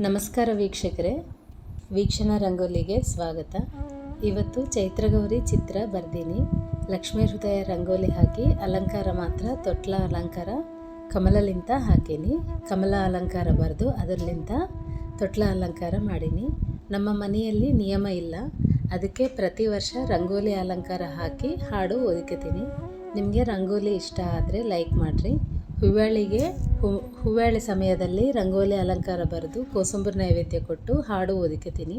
ನಮಸ್ಕಾರ ವೀಕ್ಷಕರೇ. ವೀಕ್ಷಣಾ ರಂಗೋಲಿಗೆ ಸ್ವಾಗತ. ಇವತ್ತು ಚೈತ್ರಗೌರಿ ಚಿತ್ರ ಬರ್ದೀನಿ. ಲಕ್ಷ್ಮೀ ಹೃದಯ ರಂಗೋಲಿ ಹಾಕಿ ಅಲಂಕಾರ ಮಾತ್ರ, ತೊಟ್ಲ ಅಲಂಕಾರ, ಕಮಲಲಿಂತ ಹಾಕೀನಿ. ಕಮಲ ಅಲಂಕಾರ ಬರೆದು ಅದರಲಿಂತ ತೊಟ್ಲ ಅಲಂಕಾರ ಮಾಡೀನಿ. ನಮ್ಮ ಮನೆಯಲ್ಲಿ ನಿಯಮ ಇಲ್ಲ. ಅದಕ್ಕೆ ಪ್ರತಿ ವರ್ಷ ರಂಗೋಲಿ ಅಲಂಕಾರ ಹಾಕಿ ಹಾಡು ಒದಕತೀನಿ ನಿಮಗೆ ರಂಗೋಲಿ ಇಷ್ಟ ಆದರೆ ಲೈಕ್ ಮಾಡಿರಿ. ಹೂವಾಳಿಗೆ ಹೂ ಹೂವಾಳಿ ಸಮಯದಲ್ಲಿ ರಂಗೋಲಿ ಅಲಂಕಾರ ಬರೆದು ಕೋಸಂಬರಿ ನೈವೇದ್ಯ ಕೊಟ್ಟು ಹಾಡು ಓದಿಕತೀನಿ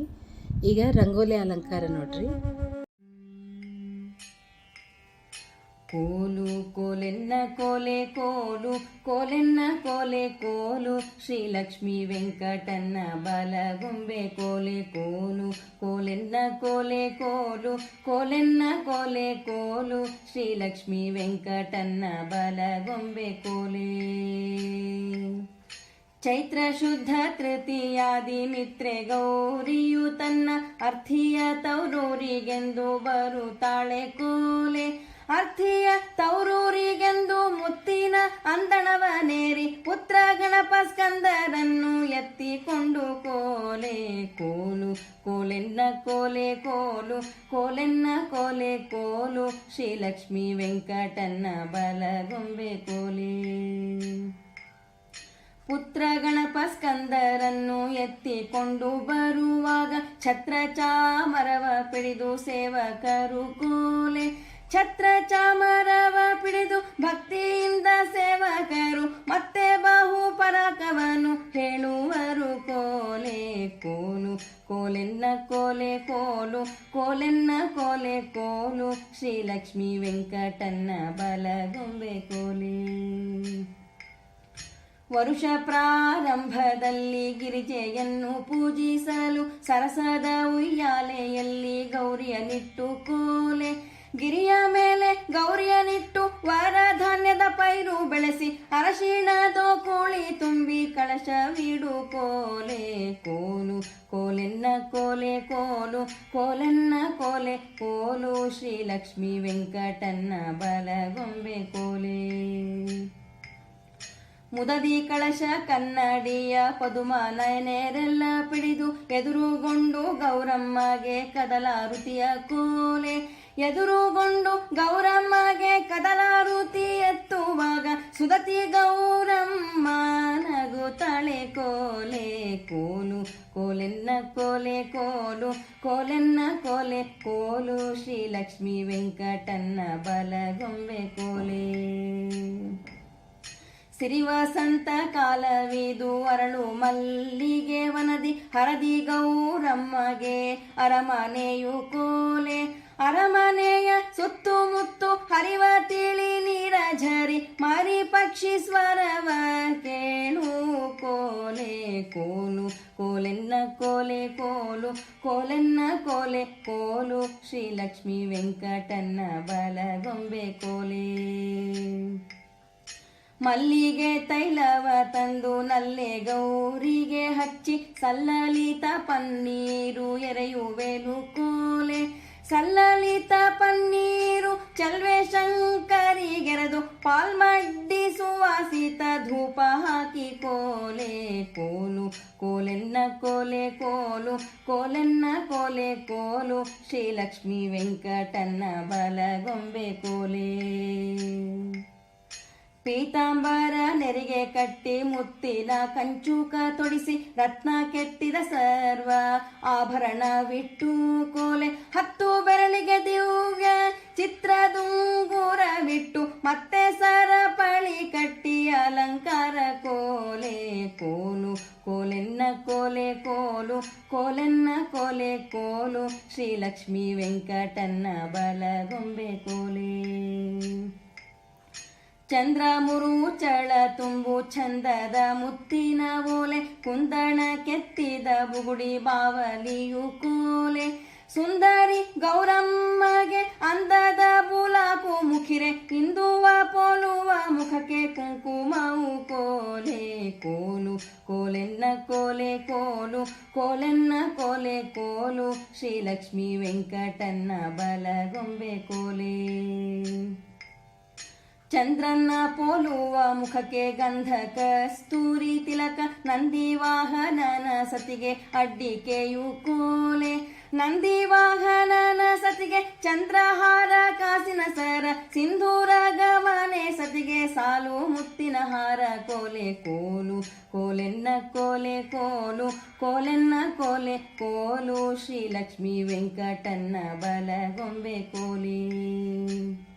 ಈಗ ರಂಗೋಲಿ ಅಲಂಕಾರ ನೋಡ್ರಿ. ಕೋಲು ಕೋಲೆನ್ನ ಕೋಲೆ ಕೋಲು, ಕೋಲೆನ್ನ ಕೋಲೆ ಕೋಲು, ಶ್ರೀಲಕ್ಷ್ಮಿ ವೆಂಕಟನ್ನ ಬಲಗುಂಬೆ ಕೋಲೆ ಕೋಲು, ಕೋಲೆನ್ನ ಕೋಲೆ ಕೋಲು, ಕೋಲೆನ್ನ ಕೋಲೆ ಕೋಲು, ಶ್ರೀಲಕ್ಷ್ಮಿ ವೆಂಕಟನ್ನ ಬಲಗೊಂಬೆ ಕೋಲೆ. ಚೈತ್ರ ಶುದ್ಧ ತೃತೀಯಾದಿ ಮಿತ್ರೆ ಗೌರಿಯು ತನ್ನ ಅರ್ಥಿಯ ತೌರೂರಿಗೆಂದು ಬರುತ್ತಾಳೆ ಕೋಲೆ. ಅರ್ಥಿಯ ತೌರೂರಿಗೆಂದು ಮುತ್ತಿನ ಅಂದಣವನೇರಿ ಪುತ್ರ ಗಣಪ ಸ್ಕಂದರನ್ನು ಎತ್ತಿಕೊಂಡು ಕೋಲೆ ಕೋಲು, ಕೋಲೆನ್ನ ಕೋಲೆ ಕೋಲು, ಕೋಲೆನ್ನ ಕೋಲೆ ಕೋಲು, ಶ್ರೀಲಕ್ಷ್ಮಿ ವೆಂಕಟನ್ನ ಬಲಗೊಂಬೆ ಕೋಲೆ. ಪುತ್ರ ಗಣಪ ಸ್ಕಂದರನ್ನು ಎತ್ತಿಕೊಂಡು ಬರುವಾಗ ಛತ್ರ ಚಾಮರವ ಪಿಡಿದು ಸೇವಕರು ಕೋಲೆ. ಛತ್ರ ಚಾಮರವ ಪಿಡಿದು ಭಕ್ತಿಯಿಂದ ಸೇವಕರು, ಮತ್ತೆ ಬಹು ಪರಕವನು ಹೇಳುವರು, ಕೋಲೆ ಕೋಲು, ಕೋಲೆನ್ನ ಕೋಲೆ ಕೋಲು, ಕೋಲೆನ್ನ ಕೋಲೆ ಕೋಲು, ಶ್ರೀಲಕ್ಷ್ಮಿ ವೆಂಕಟನ್ನ ಬಲಗೊಂಬೆ ಕೋಲೆ. ವರುಷ ಪ್ರಾರಂಭದಲ್ಲಿ ಗಿರಿಜೆಯನ್ನು ಪೂಜಿಸಲು ಸರಸದ ಉಯ್ಯಾಲೆಯಲ್ಲಿ ಗೌರಿಯ ನಿಟ್ಟು ಕೋಲೆ. ಗಿರಿಯ ಮೇಲೆ ಗೌರಿಯ ನಿಟ್ಟು ವರಧಾನ್ಯದ ಪೈರು ಬೆಳೆಸಿ ಅರಶಿಣದೋ ಕೋಳಿ ತುಂಬಿ ಕಳಶವಿಡು ಕೋಲೆ ಕೋಲು, ಕೋಲೆನ್ನ ಕೋಲೆ ಕೋಲು, ಕೋಲೆನ್ನ ಕೋಲೆ ಕೋಲು ಶ್ರೀ ಲಕ್ಷ್ಮೀ ವೆಂಕಟನ್ನ ಬಲಗೊಂಬೆ ಕೋಲೆ. ಮುದದಿ ಕಳಶ ಕನ್ನಡಿಯ ಪದುಮ ನಯನೆರೆಲ್ಲ ಪಿಡಿದು ಎದುರುಗೊಂಡು ಗೌರಮ್ಮಗೆ ಕದಲಾರುತಿಯ ಕೋಲೆ. ಎದುರುಗೊಂಡು ಗೌರಮ್ಮಗೆ ಕದಲಾರುತಿ ಎತ್ತುವಾಗ ಸುದತಿ ಗೌರಮ್ಮ ನಗು ತಳೆ ಕೋಲೆ ಕೋಲು, ಕೋಲೆನ್ನ ಕೋಲೆ ಕೋಲು, ಕೋಲೆನ್ನ ಕೋಲೆ ಕೋಲು, ಶ್ರೀಲಕ್ಷ್ಮಿ ವೆಂಕಟನ್ನ ಬಲಗೊಂಬೆ ಕೋಲೆ. ಸಿರಿವಸಂತ ಕಾಲವಿದು ಅರಳು ಮಲ್ಲಿಗೆ ವನದಿ ಹರದಿ ಗೌರಮ್ಮಗೆ ಅರಮನೆಯು ಕೋಲೆ. ಅರಮನೆಯ ಸುತ್ತುಮುತ್ತು ಹರಿವ ತಿಳಿ ನೀರ ಝರಿ ಮಾರಿ ಪಕ್ಷಿ ಸ್ವರವ ಕೇಳು, ಕೋಲೆ, ಕೋಲು, ಕೋಲೆನ್ನ ಕೋಲೆ, ಕೋಲು, ಕೋಲೆನ್ನ ಕೋಲೆ, ಕೋಲು, ಶ್ರೀಲಕ್ಷ್ಮಿ ವೆಂಕಟನ್ನ ಬಲಗೊಂಬೆ ಕೋಲೆ. ಮಲ್ಲಿಗೆ ತೈಲವ ತಂದು ನಲ್ಲೆ ಗೌರಿಗೆ ಹಚ್ಚಿ, ಸಲ್ಲಲಿತ ಪನ್ನೀರು ಎರೆಯುವೆನು ಕೋಲೆ. ಸಲ್ಲಲಿತ ಪನ್ನೀರು ಚಲ್ವೆ ಶಂಕರಿಗೆರೆದು ಪಾಲ್ಮಡ್ಡಿ ಸುವಾಸಿತ ಧೂಪ ಹಾಕಿ ಕೋಲೆ ಕೋಲು ಕೋಲೆನ್ನ ಕೋಲೆ ಕೋಲು ಕೋಲೆನ್ನ ಕೋಲೆ ಕೋಲು ಶ್ರೀಲಕ್ಷ್ಮಿ ವೆಂಕಟನ್ನ ಬಲಗೊಂಬೆ ಕೋಲೆ ಪೀತಾಂಬರ ನೆರಿಗೆ ಕಟ್ಟಿ ಮುತ್ತಿನ ಕಂಚೂಕ ತೊಡಿಸಿ ರತ್ನ ಕೆತ್ತಿದ ಸರ್ವ ಆಭರಣ ಬಿಟ್ಟು ಕೋಲೆ. ಹತ್ತು ಬೆರಳಿಗೆ ದಿವ್ಯ ಚಿತ್ರದುಂಗುರವಿಟ್ಟು ಮತ್ತೆ ಸರಪಳಿ ಕಟ್ಟಿ ಅಲಂಕಾರ ಕೋಲೆ. ಕೋಲು, ಕೋಲೆನ್ನ ಕೋಲೆ, ಕೋಲು, ಕೋಲೆನ್ನ ಕೋಲೆ, ಕೋಲು. ಶ್ರೀಲಕ್ಷ್ಮಿ ವೆಂಕಟನ್ನ ಬಲಗೊಂಬೆ ಕೋಲೆ. ಚಂದ್ರ ಮುರುಚಳ ತುಂಬು ಚಂದದ ಮುತ್ತಿನ ಓಲೆ, ಕುಂದಣ ಕೆತ್ತಿದ ಬುಗುಡಿ ಬಾವಲಿಯು ಕೋಲೆ. ಸುಂದರಿ ಗೌರಮ್ಮಗೆ ಅಂದದ ಬುಲಾಕು ಮುಖಿರೆ ಕಿಂದುವ ಪೋಲುವ ಮುಖಕ್ಕೆ ಕುಂಕುಮವು ಕೋಲೆ. ಕೋಲು, ಕೋಲೆನ್ನ ಕೋಲೆ, ಕೋಲು, ಕೋಲೆನ್ನ ಕೋಲೆ, ಕೋಲು. ಶ್ರೀಲಕ್ಷ್ಮಿ ವೆಂಕಟನ್ನ ಬಲಗೊಂಬೆ ಕೋಲೆ. ಚಂದ್ರನ್ನ ಪೋಲುವ ಮುಖಕ್ಕೆ ಗಂಧಕ ಕಸ್ತೂರಿ ತಿಲಕ ನಂದಿ ವಾಹನನ ಸತಿಗೆ ಅಡ್ಡಿಕೆಯು ಕೋಲೆ. ನಂದಿ ವಾಹನನ ಸತಿಗೆ ಚಂದ್ರಹಾರ, ಕಾಸಿನ ಸರ, ಸಿಂಧೂರ ಗಮನೆ ಸತಿಗೆ ಸಾಲು, ಮುತ್ತಿನ ಹಾರ, ಕೋಲೆ ಕೋಲು, ಕೋಲೆನ್ನ ಕೋಲೆ ಕೋಲು, ಕೋಲೆನ್ನ ಕೋಲೆ ಕೋಲು. ಶ್ರೀಲಕ್ಷ್ಮಿ ವೆಂಕಟನ್ನ ಬಲಗೊಂಬೆ ಕೋಲಿ.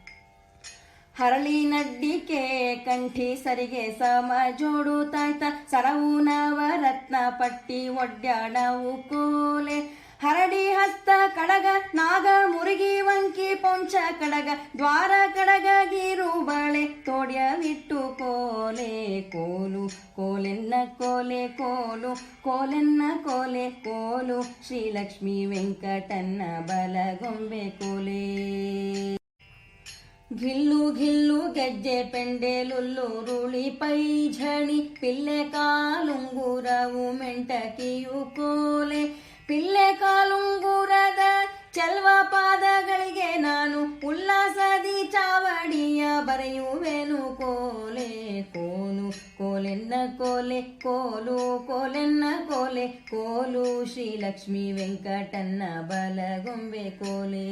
ಹರಳಿ ನಡ್ಡಿಕೆ ಕಂಠಿ ಸರಿಗೆ ಸಮ ಜೋಡು ತಾಯ್ತ ಸರವು ನವರತ್ನ ಪಟ್ಟಿ ಒಡ್ಯಾಣವು ಕೋಲೆ. ಹರಡಿ ಹಸ್ತ ಕಡಗ, ನಾಗ ಮುರುಗಿ ವಂಕಿ ಪೊಂಚ ಕಡಗ, ದ್ವಾರ ಕಡಗ ಗೀರು ಬಳೆ ತೋಡ್ಯವಿಟ್ಟು ಕೋಲೆ, ಕೋಲು, ಕೋಲೆನ್ನ ಕೋಲೆ, ಕೋಲು, ಕೋಲೆನ್ನ ಕೋಲೆ, ಕೋಲು, ಶ್ರೀಲಕ್ಷ್ಮಿ ವೆಂಕಟನ್ನ ಬಲಗೊಂಬೆ ಕೋಲೆ. ಘಿಲ್ಲು ಘಿಲ್ಲು ಗೆಜ್ಜೆ ಪೆಂಡೆಲುಲ್ಲು ರೂಳಿ ಪೈಝಣಿ ಪಿಲ್ಲೆ ಕಾಲುಂಗುರವು ಮೆಂಟಕಿಯು ಕೋಲೆ ಪಿಲ್ಲೆ ಕಾಲುಂಗುರದ ಚಲ್ವ ಪಾದಗಳಿಗೆ ನಾನು ಉಲ್ಲಾಸದಿ ಚಾವಡಿಯ ಬರೆಯುವೆನು ಕೋಲೆ ಕೋಲು ಕೋಲೆನ್ನ ಕೋಲೆ ಕೋಲು ಕೋಲೆನ್ನ ಕೋಲೆ ಕೋಲು ಶ್ರೀಲಕ್ಷ್ಮಿ ವೆಂಕಟನ್ನ ಬಲಗೊಂಬೆ ಕೋಲೆ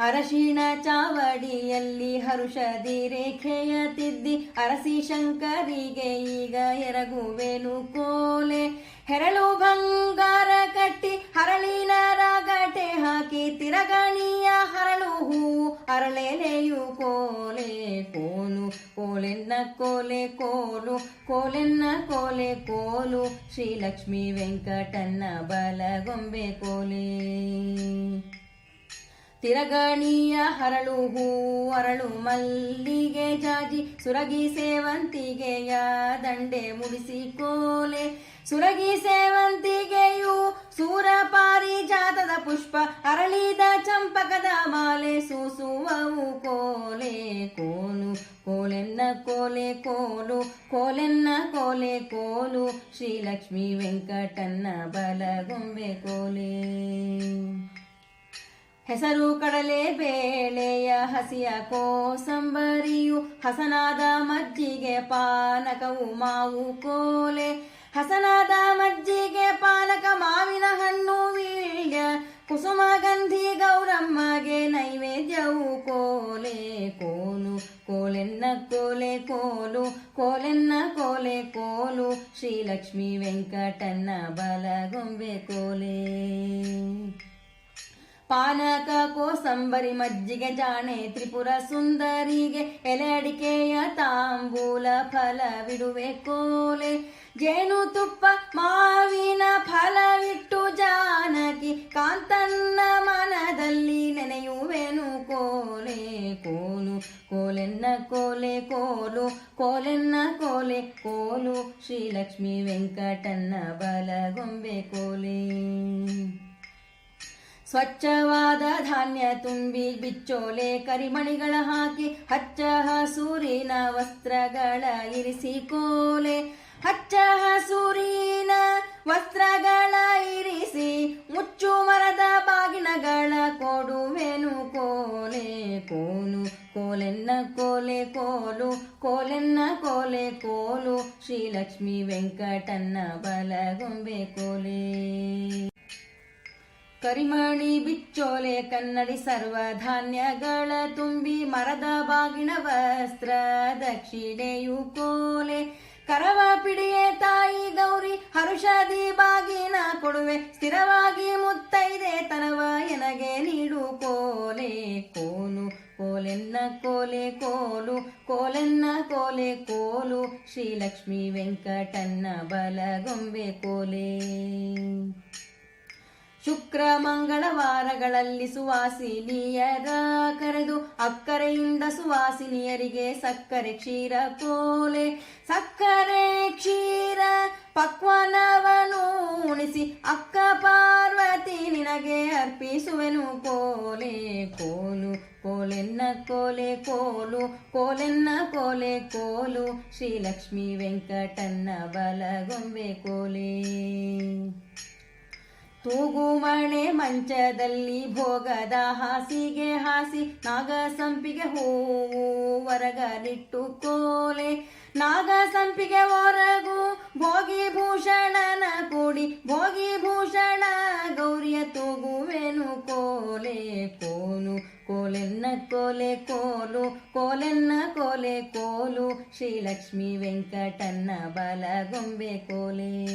ಅರಶಿಣ ಚಾವಡಿಯಲ್ಲಿ ಹರುಷದಿ ರೇಖೆಯ ತಿದ್ದಿ ಅರಸಿ ಶಂಕರಿಗೆ ಈಗ ಎರಗುವೆನು ಕೋಲೆ. ಹೆರಳು ಬಂಗಾರ ಕಟ್ಟಿ ಹರಳಿನ ರಾಗಟೆ ಹಾಕಿ ತಿರಗಣಿಯ ಹರಳು ಹೂ ಅರಳೆಲೆಯು ಕೋಲೆ ಕೋಲು. ಕೋಲೆನ್ನ ಕೋಲೆ ಕೋಲು, ಕೋಲೆನ್ನ ಕೋಲೆ ಕೋಲು. ಶ್ರೀಲಕ್ಷ್ಮಿ ವೆಂಕಟನ್ನ ಬಲಗೊಂಬೆ ಕೋಲೆ. ತಿರಗಣಿಯ ಹರಳು ಹೂ ಅರಳು ಮಲ್ಲಿಗೆ ಜಾಜಿ, ಸುರಗಿ ಸೇವಂತಿಗೆಯ ದಂಡೆ ಮುಡಿಸಿ ಕೋಲೆ. ಸುರಗಿ ಸೇವಂತಿಗೆಯು ಸೂರ ಪಾರಿಜಾತದ ಪುಷ್ಪ, ಅರಳಿದ ಚಂಪಕದ ಮಾಲೆ ಸೂಸುವವು ಕೋಲೆ. ಕೋಲು, ಕೋಲೆನ್ನ ಕೋಲೆ, ಕೋಲು, ಕೋಲೆನ್ನ ಕೋಲೆ, ಕೋಲು. ಶ್ರೀಲಕ್ಷ್ಮಿ ವೆಂಕಟನ್ನ ಬಲಗೊಂಬೆ ಕೋಲೆ. ಹೆಸರು ಕಡಲೆ ಬೇಳೆಯ ಹಸಿಯ ಕೋಸಂಬರಿಯು ಹಸನಾದ ಮಜ್ಜಿಗೆ ಪಾನಕವು ಮಾವು ಕೋಲೆ. ಹಸನಾದ ಮಜ್ಜಿಗೆ ಪಾನಕ ಮಾವಿನ ಹಣ್ಣು ವೀಳ್ಯ. ಕುಸುಮ ಗಂಧಿ ಗೌರಮ್ಮಗೆ ನೈವೇದ್ಯವು ಕೋಲೆ. ಕೋಲು, ಕೋಲೆನ್ನ ಕೋಲೆ, ಕೋಲು, ಕೋಲೆನ್ನ ಕೋಲೆ, ಕೋಲು. ಶ್ರೀಲಕ್ಷ್ಮಿ ವೆಂಕಟನ್ನ ಬಲಗೊಂಬೆ ಕೋಲೆ. ಪಾನಕ ಕೋಸಂಬರಿ ಮಜ್ಜಿಗೆ ಜಾಣೆ ತ್ರಿಪುರ ಸುಂದರಿಗೆ ಎಲೆ ಅಡಿಕೆಯ ತಾಂಬೂಲ ಫಲವಿಡುವೆ ಕೋಲೆ. ಜೇನು ತುಪ್ಪ ಮಾವಿನ ಫಲವಿಟ್ಟು ಜಾನಕಿ ಕಾಂತನ್ನ ಮನದಲ್ಲಿ ನೆನೆಯುವೆನು ಕೋಲೆ. ಕೋಲು, ಕೋಲೆನ್ನ ಕೋಲೆ, ಕೋಲು, ಕೋಲೆನ್ನ ಕೋಲೆ, ಕೋಲು ಶ್ರೀಲಕ್ಷ್ಮಿ ವೆಂಕಟನ್ನ ಬಲಗೊಂಬೆ ಕೋಲೆ. ಸ್ವಚ್ಛವಾದ ಧಾನ್ಯ ತುಂಬಿ ಬಿಚ್ಚೋಲೆ ಕರಿಮಣಿಗಳ ಹಾಕಿ ಹಚ್ಚ ಹಸೂರಿನ ವಸ್ತ್ರಗಳ ಇರಿಸಿ ಕೋಲೆ. ಹಚ್ಚ ಹಸೂರಿನ ವಸ್ತ್ರಗಳ ಇರಿಸಿ, ಮುಚ್ಚು ಮರದ ಬಾಗಿನಗಳ ಕೊಡುವೆನು ಕೋಲೆ. ಕೋಲು, ಕೋಲೆನ್ನ ಕೋಲೆ, ಕೋಲು, ಕೋಲೆನ್ನ ಕೋಲೆ, ಕೋಲು. ಶ್ರೀಲಕ್ಷ್ಮಿ ವೆಂಕಟನ್ನ ಬಲಗೊಂಬೆ ಕೋಲೆ. ಕರಿಮಣಿ ಬಿಚ್ಚೋಲೆ ಕನ್ನಡಿ ಸರ್ವ ಧಾನ್ಯಗಳ ತುಂಬಿ ಮರದ ಬಾಗಿನ ವಸ್ತ್ರ ದಕ್ಷಿಣೆಯು ಕೋಲೆ. ಕರವ ಪಿಡಿಯೇ ತಾಯಿ ಗೌರಿ, ಹರುಷದಿ ಬಾಗಿನ ಕೊಡುವೆ. ಸ್ಥಿರವಾಗಿ ಮುತ್ತೈದೆ ತನವ ಎನಗೆ ನೀಡು ಕೋಲೆ. ಕೋಲು, ಕೋಲೆನ್ನ ಕೋಲೆ, ಕೋಲು, ಕೋಲೆನ್ನ ಕೋಲೆ, ಕೋಲು. ಶ್ರೀಲಕ್ಷ್ಮಿ ವೆಂಕಟನ್ನ ಬಲಗೊಂಬೆ ಕೋಲೆ. ಶುಕ್ರ ಮಂಗಳವಾರಗಳಲ್ಲಿ ಸುವಾಸಿನಿಯರ ಕರೆದು ಅಕ್ಕರೆಯಿಂದ ಸುವಾಸಿನಿಯರಿಗೆ ಸಕ್ಕರೆ ಕ್ಷೀರ ಕೋಲೆ, ಸಕ್ಕರೆ ಕ್ಷೀರ ಪಕ್ವನವನು ಉಣಿಸಿ, ಅಕ್ಕ ಪಾರ್ವತಿ ನಿನಗೆ ಅರ್ಪಿಸುವೆನು. ಕೋಲೆ, ಕೋಲು, ಕೋಲೆನ್ನ ಕೋಲೆ, ಕೋಲು, ಕೋಲೆನ್ನ ಕೋಲೆ, ಕೋಲು, ಶ್ರೀಲಕ್ಷ್ಮಿ ವೆಂಕಟನ್ನ ಬಲಗೊಂಬೆ ಕೋಲೆ. ತೂಗುಮಣೆ ಮಂಚದಲ್ಲಿ ಭೋಗದ ಹಾಸಿಗೆ ಹಾಸಿ ನಾಗ ಸಂಪಿಗೆ ಹೂವು ಹೊರಗಲಿಟ್ಟು ಕೋಲೆ. ನಾಗ ಸಂಪಿಗೆ ಹೊರಗು ಭೋಗಿ ಭೂಷಣನ ಕೂಡಿ, ಭೋಗಿ ಭೂಷಣ ಗೌರಿಯ ತೂಗುವೆನು ಕೋಲೆ ಕೋಲು. ಕೋಲೆನ್ನ ಕೋಲೆ ಕೋಲು, ಕೋಲೆನ್ನ ಕೋಲೆ ಕೋಲು. ಶ್ರೀಲಕ್ಷ್ಮಿ ವೆಂಕಟನ್ನ ಬಲಗೊಂಬೆ ಕೋಲೆ.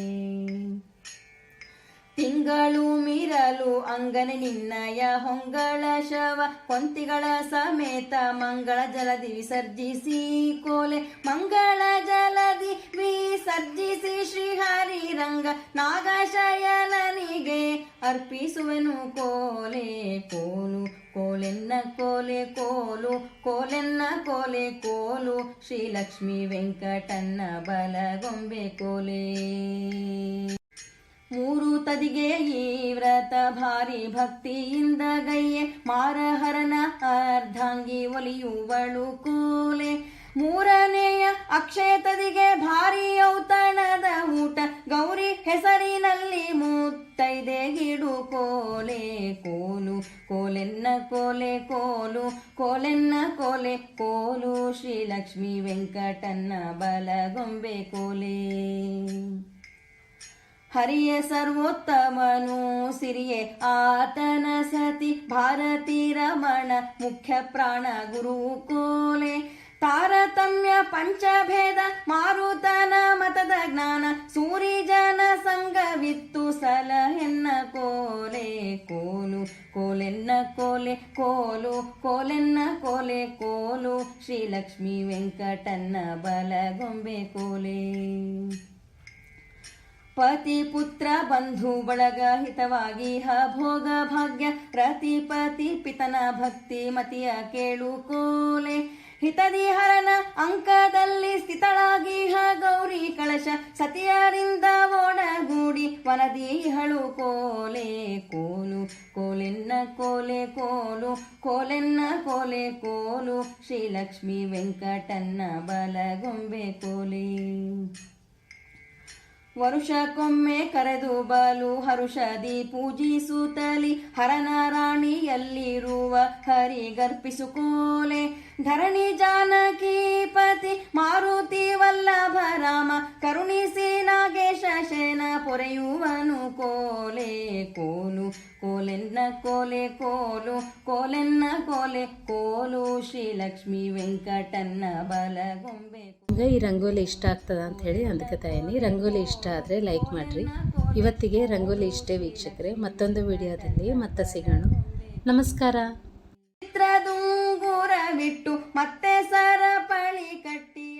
ತಿಂಗಳು ಮೀರಲು ಅಂಗನೆ ನಿನ್ನಯ ಹೊಂಗಳ ಶವ, ಕೊಂತಿಗಳ ಸಮೇತ ಮಂಗಳ ಜಲದಿ ವಿಸರ್ಜಿಸಿ ಕೋಲೆ, ಮಂಗಳ ಜಲದಿ ವಿಸರ್ಜಿಸಿ ಶ್ರೀಹರಿ ರಂಗ, ನಾಗಶಯನನಿಗೆ ಅರ್ಪಿಸುವೆನು ಕೋಲೆ, ಕೋಲು, ಕೋಲೆನ್ನ ಕೋಲೆ, ಕೋಲು, ಕೋಲೆನ್ನ ಕೋಲೆ, ಕೋಲು, ಶ್ರೀಲಕ್ಷ್ಮಿ ವೆಂಕಟನ್ನ ಬಲಗೊಂಬೆ ಕೋಲೆ. ಮೂರು ತದಿಗೆ ಈ ವ್ರತ ಭಾರಿ ಭಕ್ತಿಯಿಂದ ಗೈಯೆ ಮಾರಹರನ ಅರ್ಧಾಂಗಿ ಒಲಿಯುವಳು ಕೋಲೆ. ಮೂರನೆಯ ಅಕ್ಷಯ ತದಿಗೆ ಭಾರಿ ಔತಣದ ಊಟ, ಗೌರಿ ಹೆಸರಿನಲ್ಲಿ ಮುತ್ತೈದೆ ಗಿಡು ಕೋಲೆ ಕೋಲು, ಕೋಲೆನ್ನ ಕೋಲೆ ಕೋಲು, ಕೋಲೆನ್ನ ಕೋಲೆ ಕೋಲು, ಶ್ರೀಲಕ್ಷ್ಮಿ ವೆಂಕಟನ್ನ ಬಲಗೊಂಬೆ ಕೋಲೆ. ಹರಿಯ ಸರ್ವೋತ್ತಮನು ಸಿರಿಯೇ ಆತನ ಸತಿ ಭಾರತಿ ರಮಣ ಮುಖ್ಯ ಪ್ರಾಣ ಗುರು ಕೋಲೆ. ತಾರತಮ್ಯ ಪಂಚಭೇದ ಮಾರುತನ ಮತದ ಜ್ಞಾನ ಸೂರಿಜನ ಸಂಗವಿತ್ತು ಸಲಹೆನ್ನ ಕೋಲೆ. ಕೋಲು, ಕೋಲೆನ್ನ ಕೋಲೆ, ಕೋಲು, ಕೋಲೆನ್ನ ಕೋಲೆ, ಕೋಲು ಶ್ರೀಲಕ್ಷ್ಮಿ ವೆಂಕಟನ್ನ ಬಲಗೊಂಬೆ ಕೋಲೆ. ಪತಿ ಪುತ್ರ ಬಂಧು ಬಳಗ ಹಿತವಾಗಿ ಹ ಭೋಗ ಭಾಗ್ಯ ಪ್ರತಿಪತಿ ಪಿತನ ಭಕ್ತಿ ಮತಿಯ ಕೇಳು ಕೋಲೆ. ಹಿತದಿ ಹರನ ಅಂಕದಲ್ಲಿ ಸ್ಥಿತಳಾಗಿ ಹ ಗೌರಿ ಕಳಶ ಸತಿಯರಿಂದ ಓಡಗೂಡಿ ವನದಿ ಹಳು ಕೋಲೆ ಕೋಲು. ಕೋಲೆನ್ನ ಕೋಲೆ ಕೋಲು, ಕೋಲೆನ್ನ ಕೋಲೆ ಕೋಲು. ಶ್ರೀಲಕ್ಷ್ಮಿ ವೆಂಕಟನ್ನ ಬಲಗೊಂಬೆ ಕೋಲೆ. ವರುಷಕ್ಕೊಮ್ಮೆ ಕರೆದು ಬಲು ಹರುಷದಿ ಪೂಜಿಸುತ್ತಲಿ ಹರನಾರಾಣಿಯಲ್ಲಿರುವ ಕೋಲೆ ಧರಣಿ ಜಾನಕಿ ಪತಿ ಮಾರುತಿ ವಲ್ಲಭ ರಾಮ ಕರುಣಿಸಿ ನಾಗೇಶ ಶೇನ ಪೊರೆಯುವನು ಕೋಲೆ. ಕೋಲು ಕೋಲೆನ್ನ ಕೋಲೆ ಕೋಲು ಕೋಲೆನ್ನ ಕೋಲೆ ಕೋಲು. ಶ್ರೀಲಕ್ಷ್ಮಿ ವೆಂಕಟನ್ನ ಬಲಗೊಂಬೆ ಈಗ ಈ ರಂಗೋಲಿ ಇಷ್ಟ ಆಗ್ತದ ಅಂತ ಹೇಳಿ ಅಂದ್ಕೆ ಇದೀನಿ ರಂಗೋಲಿ ಇಷ್ಟ ಆದರೆ ಲೈಕ್ ಮಾಡಿರಿ. ಇವತ್ತಿಗೆ ರಂಗೋಲಿ ಇಷ್ಟೇ ವೀಕ್ಷಕರೇ. ಮತ್ತೊಂದು ವಿಡಿಯೋದಲ್ಲಿ ಮತ್ತೆ ಸಿಗೋಣ. ನಮಸ್ಕಾರ. ಚಿತ್ರದುಂಗುರ ಬಿಟ್ಟು ಮತ್ತೆ ಸರಪಳಿ ಕಟ್ಟಿ.